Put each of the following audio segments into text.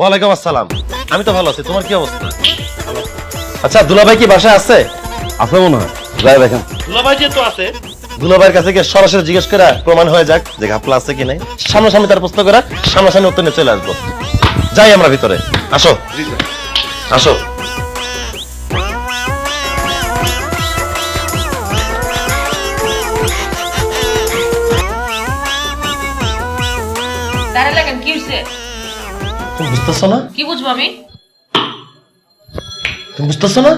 ওয়ালাইকুম আসসালাম। আমি তো ভালো আছি তোমার কি অবস্থা? আচ্ছা দুলাভাই কি বাসায় আছে? আছে মনে হয়। যাই দেখেন। দুলাভাই যেহেতু আছে। দুলাভাইয়ের কাছে গিয়ে সরাসরি জিজ্ঞেস করে প্রমাণ হয়ে যাক যে ঘাপলা আছে কি নাই। সামনাসামনি তার প্রশ্ন করে সামনাসামনি উত্তর নিয়ে চলে আসব। যাই আমরা ভিতরে। আসো। আসো। দাঁড়া লাগেন কি হয়েছে তুমি বুঝতেছো না? কি বুঝব আমি? তুমি বুঝতেছো না?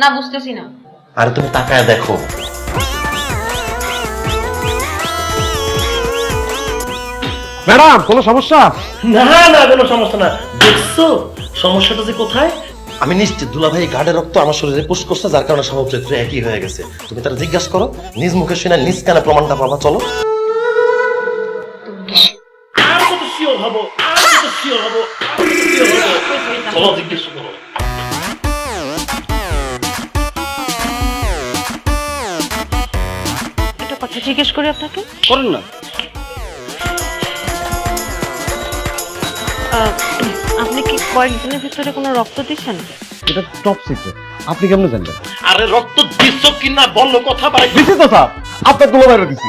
না বুঝতেছি না। আরে তুমি তাকায় দেখো। ম্যাডাম কোনো সমস্যা? না না কোনো সমস্যা না। দেখছ? সমস্যাটা যে কোথায়? আমি নিশ্চিত দুলাভাই গাঢ়ের রক্ত আমার শরীরে পুশ করছে যার কারণে স্বভাব চরিত্র একই হয়ে গেছে। তুমি তারা জিজ্ঞাসা করো নিজ মুখে শুনে নিজ কানে প্রমাণটা পাবা চলো। চলো জিজ্ঞেস করো। একটা কথা জিজ্ঞেস করি আপনাকে? করেন না। আহ, আপনি কি কয়েকদিনের ভিতরে কোনো রক্ত দিচ্ছেন? এটা টপ সিক্রেট আপনি কেমনে জানলেন? আরে রক্ত দিচ্ছ কিনা বলল কথা বাড়াই দিছি তো স্যার। আপনার দুলো বাইরে দিছি।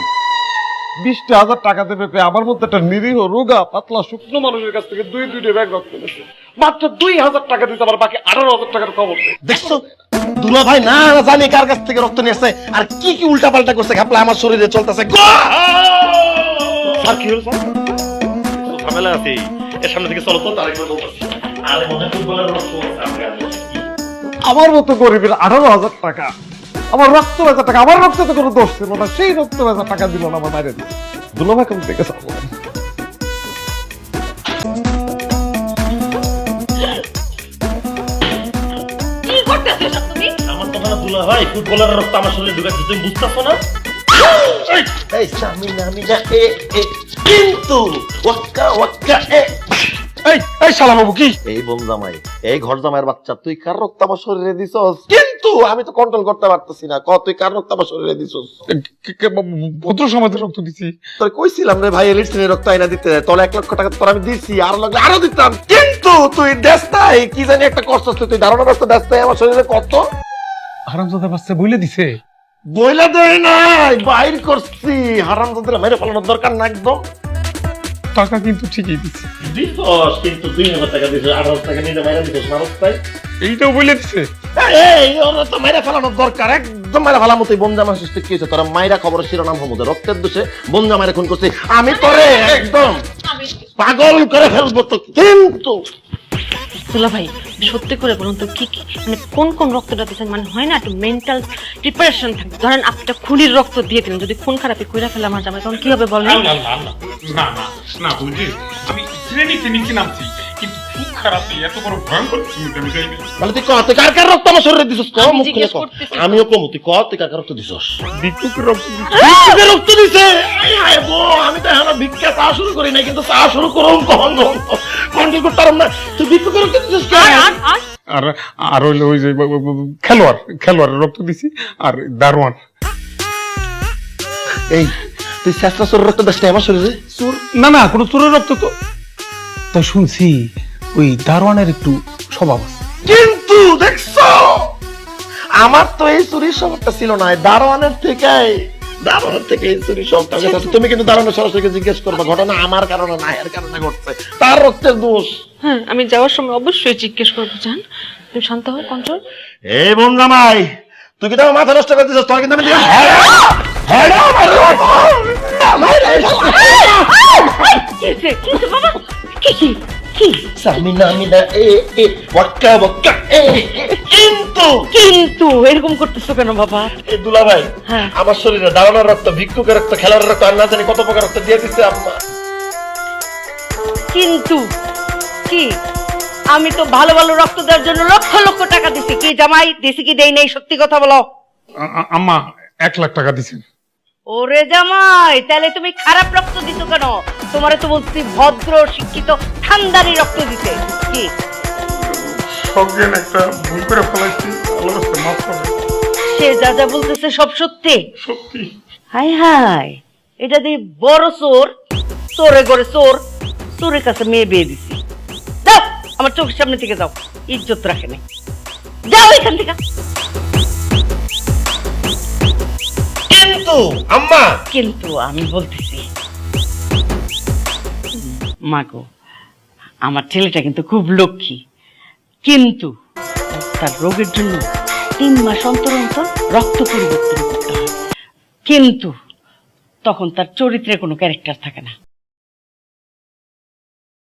বিশটা হাজার টাকা দেবে পেয়ে আমার মধ্যে একটা নিরীহ রোগা পাতলা শুকনো মানুষের কাছ থেকে দুই দুইটা ব্যাগ রক্ত নিয়েছে মাত্র দুই হাজার টাকা দিতে আমার বাকি আঠারো হাজার টাকার খবর দেখছ? দুলাভাই না না জানি কার কাছ থেকে রক্ত নিয়েছে আর কি কি উল্টা পাল্টা করছে ঘাপলা আমার শরীরে চলতেছে। স্যার কি হলো ঝামেলা আছে। এর সামনে থেকে চলো তো বলতেছি আরে মনে আর? আমার মতো গরিবের আঠারো হাজার টাকা। আমার রক্ত বেচা টাকা আমার রক্তে তো কোনো দোষ ছিল না সেই রক্ত বেচা টাকা দিল না আমার বাইরে দিয়ে দুলো ভাই কোন থেকে চাবো কি করতেছিস তুমি? আমার তো দুলাভাই ফুটবলের রক্ত আমার শরীরে ঢুকাচ্ছে তুমি বুঝতেছো না? এই সামিনা এ এ কিন্তু ওয়াক্কা ওয়াক্কা এ এই এই শালা বাবু কি? এই বোন জামাই এই ঘর জামাইয়ের বাচ্চা তুই কার রক্ত আমার শরীরে দিছস? কিন্তু আমি তো কন্ট্রোল করতে পারতেছি না। ক তুই কার রক্ত আমার শরীরে দিছস? ভদ্র সমাজের রক্ত দিছি। তোর কইছিলাম রে ভাই এলিটসিনের রক্ত আইনা দিতে। তোর এক লক্ষ টাকা তোর আমি দিছি আর লাগলে আরও দিতাম। কিন্তু তুই দেশ কি জানি একটা হচ্ছে তুই। ধারণা করতে দেশ আমার শরীরে কত? হারামজাদা বাচ্চা বইলে দিছে। বইলা দেয় নাই বাইর করছি। হারাম মেরে ফেলানোর দরকার না একদম। টাকা কিন্তু ঠিকই দিছে। দিছস কিন্তু দুই হাজার টাকা দিছস আট হাজার টাকা নিয়ে মাইরা দিছস তাই? এইটাও বলে দিছে? এই ওরা তো মাইরা ফেলানোর দরকার একদম মাইরা ফেলার মতোই বনজামা সৃষ্টি কি হয়েছে? তোরা মাইরা খবর শিরোনাম হব রক্তের দোষে বনজামারে খুন করছে। আমি তোরে একদম পাগল করে ফেলব তো কিন্তু ভাই সত্যি করে বলুন তো কি কি মানে কোন কোন রক্তটা দিচ্ছেন মানে হয় না একটু মেন্টাল প্রিপারেশন থাকে। ধরেন আপনি খুনির রক্ত দিয়ে দিলেন যদি খুন খারাপি কইরা ফেলে আমার জামাই তখন কি হবে বলেন? না না না না না না আমি শ্রেণীতে নিচে নামছি কিন্তু খুব খারাপ এত বড় ভয়ঙ্কর আমি যাইনি তাহলে তুই ক কার কার রক্ত আমার শরীরে দিছস? ক মুখ খুলে জিজ্ঞেস ক করতেছি। আমিও কম তুই ক তুই কার কার রক্ত দিছস? বিক্ষুকের রক্ত দিছে। রক্ত দিছে? আয় আয় গো, আমি তো এখন ভিক্ষা চা শুরু করি নাই কিন্তু চা শুরু করুন কখন? কন্ট্রোল করতে পারলাম না। তুই রক্ত দিছস আর কেন আর হইল ওই যে ব- খেলোয়াড় রক্ত দিছি আর দারোয়ান। এই তুই রক্ত দিস আমার শরীরে? চোর? না না কোনো চোরের রক্ত তো। তো শুনছি ওই দারোয়ানের একটু স্বভাব আছে। কিন্তু দেখছ আমার তো এই চুরির স্বভাবটা ছিল না দারোয়ানের থেকে দারোয়ানের থেকে চুরির স্বভাবটা গেছে। তুমি কিন্তু দারোয়ানের সরাসরি জিজ্ঞেস করবে ঘটনা আমার কারণে না এর কারণে ঘটছে তার রক্তের দোষ হ্যাঁ আমি যাওয়ার সময় অবশ্যই জিজ্ঞেস করব জান তুমি শান্ত হও কন্ট্রোল এই বোন জামাই তুই কিন্তু আমার মাথা নষ্ট করে দিছিস তোর কিন্তু আমি কি কি কি সামিনা মিনা এ এ ওয়াক্কা ওয়াক্কা এ এ, কিন্তু কিন্তু এরকম করতেছো কেন বাবা? এই দুলাভাই হ্যাঁ। আমার শরীরে দারোয়ানের রক্ত ভিক্ষুকের রক্ত খেলার রক্ত আর না জানি কত প্রকার রক্ত দিয়ে দিচ্ছে আম্মা। কিন্তু কি? আমি তো ভালো ভালো রক্ত দেওয়ার জন্য লক্ষ লক্ষ টাকা দিছি। কি জামাই দিছি কি দেই নেই? সত্যি কথা বলো। আ- আ- আম্মা এক লাখ টাকা দিছেন। ওরে জামাই তাহলে তুমি খারাপ রক্ত দিছো কেন? তোমারে তো বলছি ভদ্র শিক্ষিত ঠান্ডারি রক্ত দিতে কি? সজ্ঞান একটা ভুল করে ফেলাইছি আল্লাহ রাস্তায় মাফ করে। সে যা যা বলতেছে সব সত্যি? সত্যি। হাই হাই এটা দিয়ে বড় চোর চোরে করে চোর চোরের কাছে মেয়ে বিয়ে দিছি। দাও আমার চোখের সামনে থেকে যাও ইজ্জত রাখে নাই। যাও এখান থেকে। কিন্তু আম্মা! কিন্তু আমি বলতেছি মাগো আমার ছেলেটা কিন্তু খুব লক্ষ্মী। কিন্তু তার রোগের জন্য তিন মাস অন্তর অন্তর রক্ত পরিবর্তন করতে হয়। কিন্তু তখন তার চরিত্রে কোনো ক্যারেক্টার থাকে না।